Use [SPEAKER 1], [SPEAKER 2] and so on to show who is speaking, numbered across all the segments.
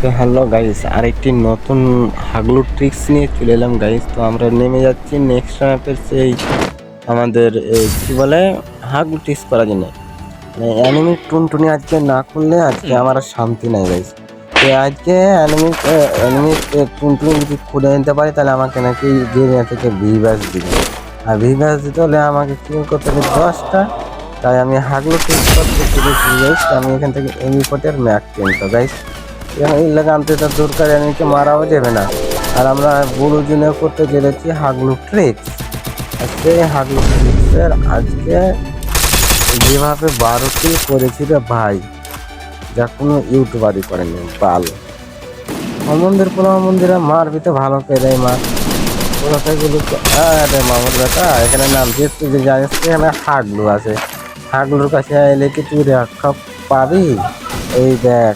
[SPEAKER 1] তো hello guys আরেকটি নতুন হাগলু ট্রিক্স নিয়ে চলে এলাম গাইস তো আমরা নেমে যাচ্ছি নেক্সট ম্যাপের সেই আমাদের কি বলে হাগলু ট্রিক্স করার জন্য। মানে অ্যানিমি টুনটুনি আজকে না করলে আজকে আমার শান্তি নাই গাইস তো আজকে অ্যানিমি অ্যানিমি টুনটুনি যদি খুলে নিতে পারি তাহলে আমাকে নাকি যে থেকে ভি ব্যাস দিবে। আর ভি ব্যাস দিতে হলে আমাকে কিল করতে হবে দশটা। তাই আমি হাগলু ট্রিক্স করতে চলেছি গাইস আমি এখান থেকে এমি ফোর্টের ম্যাক কিনতো গাইস লাগা আনতে তার দরকার এমনিকে মারাও যাবে না। আর আমরা বুড়ো জুনে করতে চলেছি হাগলু ট্রিক্স আজকে হাগলু ট্রিক্সের আজকে যেভাবে বারো কিল করেছিল ভাই, যা কোনো ইউটিউবারই করেনি, বাল। মন্দির পোলা মন্দিরে মারবি তো ভালো দেয় মার কোথায়গুলো আরে মামুর বেটা, এখানে নাম দিয়ে তুই যে জানিস এখানে হাগলু আছে। হাগলুর কাছে এলে কি তুই রক্ষা পাবি? এই দেখ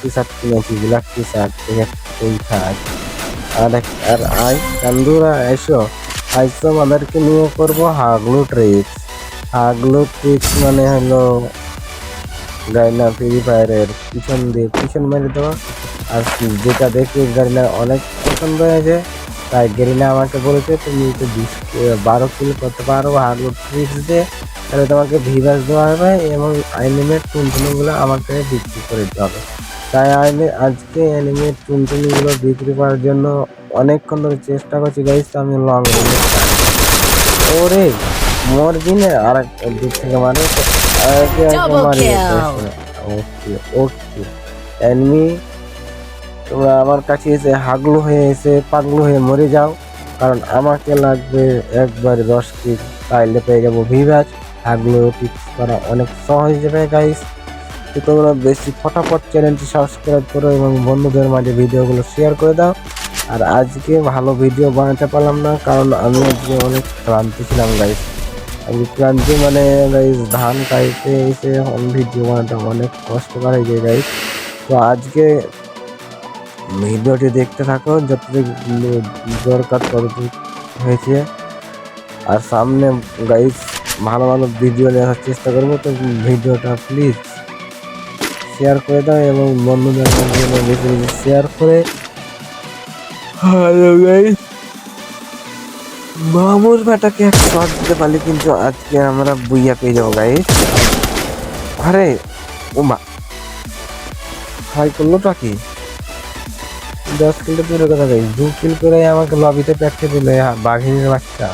[SPEAKER 1] টি শার্ট কিনেছি ব্ল্যাক টি শার্ট এই থাক আর আর আই কান্দুরা এসো। আইসো আমাদেরকে নিয়ে করব হাগলু ট্রিক্স হাগলু ট্রিক্স মানে হলো গাইনা ফ্রি ফায়ারের পিছন দিয়ে পিছন মেরে দেওয়া। আর যেটা দেখে গাড়িনা অনেক পছন্দ হয়েছে। তাই গেরিনা আমাকে বলেছে তুমি তো বিশ বারো কিলো করতে পারো হাগলু ট্রিক্স দিয়ে। তাহলে তোমাকে ভিভাস দেওয়া হবে এবং আইনিমের টুনটুনিগুলো আমাকে বিক্রি করে দিতে হবে। তাই আমি আজকে অ্যানিমের টুনটুনিগুলো বিক্রি করার জন্য অনেকক্ষণ ধরে চেষ্টা করছি গাইস তো আমি লং ওরে মোর দিনে আর এক দিক থেকে মানে ওকে ওকে এনিমি তোমরা আমার কাছে এসে হাগলু হয়ে এসে পাগলু হয়ে মরে যাও, কারণ আমাকে লাগবে একবারে দশ কিল তাইলে পেয়ে যাব ভিভাজ। হাগলু টিপস করা অনেক সহজ যাবে গাইস তো তোমরা বেশি ফটাফট চ্যানেলটি সাবস্ক্রাইব করো এবং বন্ধুদের মাঝে ভিডিওগুলো শেয়ার করে দাও। আর আজকে ভালো ভিডিও বানাতে পারলাম না, কারণ আমি আজকে অনেক ক্লান্ত ছিলাম গাইস আমি ক্লান্তি মানে গাইস ধান কাইতে এসে ভিডিও বানাতে অনেক কষ্টকর হয়ে যায় গাইস তো আজকে ভিডিওটি দেখতে থাকো, যতটুকু দরকার ততটুকু হয়েছে। আর সামনে গাইস ভালো ভালো ভিডিও দেখার চেষ্টা করব, তো ভিডিওটা প্লিজ শেয়ার করে দাও এবং বন্ধুদের বেশি শেয়ার করে। হ্যালো গাইস মামুর বেটাকে এক শট দিতে পারলে কিন্তু আজকে আমরা বুইয়া পেয়ে যাব গাইস আরে, ও মা। হাই করলোটা কি? দশ কিলো দূরে কথা গাইস দু কিলো করে আমাকে লবিতে প্যাকতে দিল বাঘিনীর বাচ্চা।